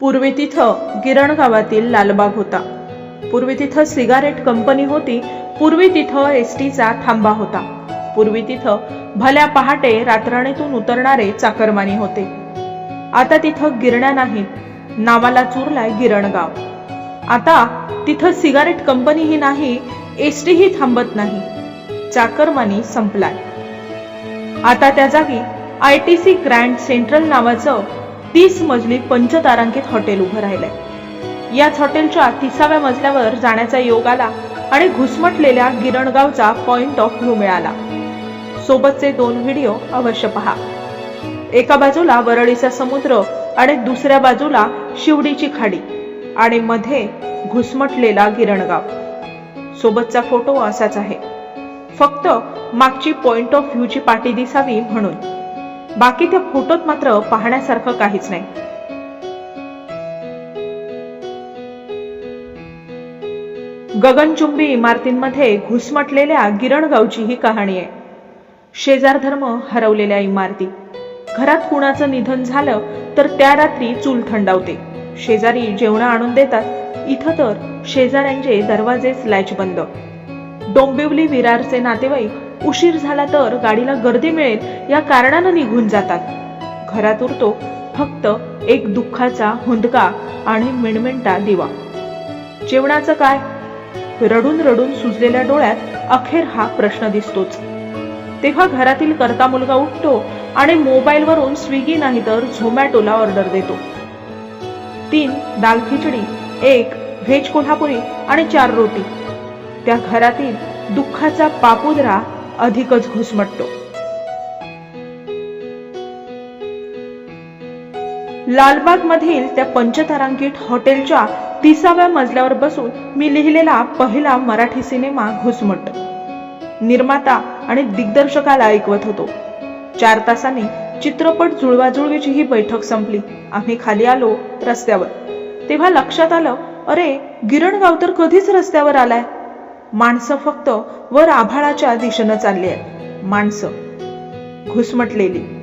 पूर्वी तिथं गिरण गावातील लालबाग होता. पूर्वी तिथं सिगारेट कंपनी होती पूर्वी तिथं एस टीचा थांबा होता. पूर्वी तिथं भल्या पहाटे रात्रणीतून उतरणारे चाकरमानी होते. आता तिथं गिरण्या नाहीत नावाला चुरलाय गिरणगाव आता तिथं सिगारेट कंपनीही नाही एस टीही थांबत नाही. चाकरमानी संपलाय. आता त्या जागी I T C Grand Central नावाचं तीस मजली पंचतारांकित हॉटेल उभं राहिलंय. याच हॉटेलच्या तिसाव्या मजल्यावर जाण्याचा योग आला आणि घुसमटलेल्या गिरणगावचा पॉइंट ऑफ व्ह्यू मिळाला. सोबतचे दोन व्हिडिओ अवश्य पहा. एका बाजूला वरळीचा समुद्र आणि दुसऱ्या बाजूला शिवडीची खाडी आणि मध्ये घुसमटलेला गिरणगाव. सोबतचा फोटो असाच आहे. फक्त मागची पॉइंट ऑफ व्ह्यूची पाटी दिसावी म्हणून. बाकी त्या फोटोत मात्र पाहण्यासारखं काहीच नाही. गगनचुंबी इमारतींमध्ये घुसमटलेल्या गिरणगावची ही कहाणी आहे. शेजार धर्म हरवलेल्या इमारती. घरात कुणाचं निधन झालं तर त्या रात्री चूल थंडावते. शेजारी जेवण आणून देतात. इथं तर शेजाऱ्यांचे दरवाजेच लॅच बंद. डोंबिवली विरारचे नातेवाईक उशीर झाला तर गाडीला गर्दी मिळेल या कारणानं निघून जातात. घरात उरतो फक्त एक दुःखाचा हुंदका आणि मिणमिणता दिवा. जेवणाचं काय? रडून रडून सुजलेल्या डोळ्यात अखेर हा प्रश्न दिसतोच. तेव्हा घरातील करता मुलगा उठतो आणि मोबाईलवरून स्विगी नाही तर झोमॅटोला ऑर्डर देतो. तीन दाल खिचडी एक व्हेज कोल्हापुरी आणि चार रोटी. त्या घरातील दुःखाचा पापुद्रा अधिकच घुसमटतो. लालबाग मधील त्या पंचतारांकित हॉटेलच्या तिसाव्या मजल्यावर बसून मी लिहिलेला पहिला मराठी सिनेमा घुसमट. निर्माता आणि दिग्दर्शकाला ऐकवत होतो. चार तासांनी चित्रपट जुळवाजुळवीची ही बैठक संपली. आम्ही खाली आलो रस्त्यावर. तेव्हा लक्षात आलं अरे गिरणगाव तर कधीच रस्त्यावर आलाय? माणसं फक्त वर आभाळाच्या दिशेनं चालली आहेत. माणसं. घुसमटलेली.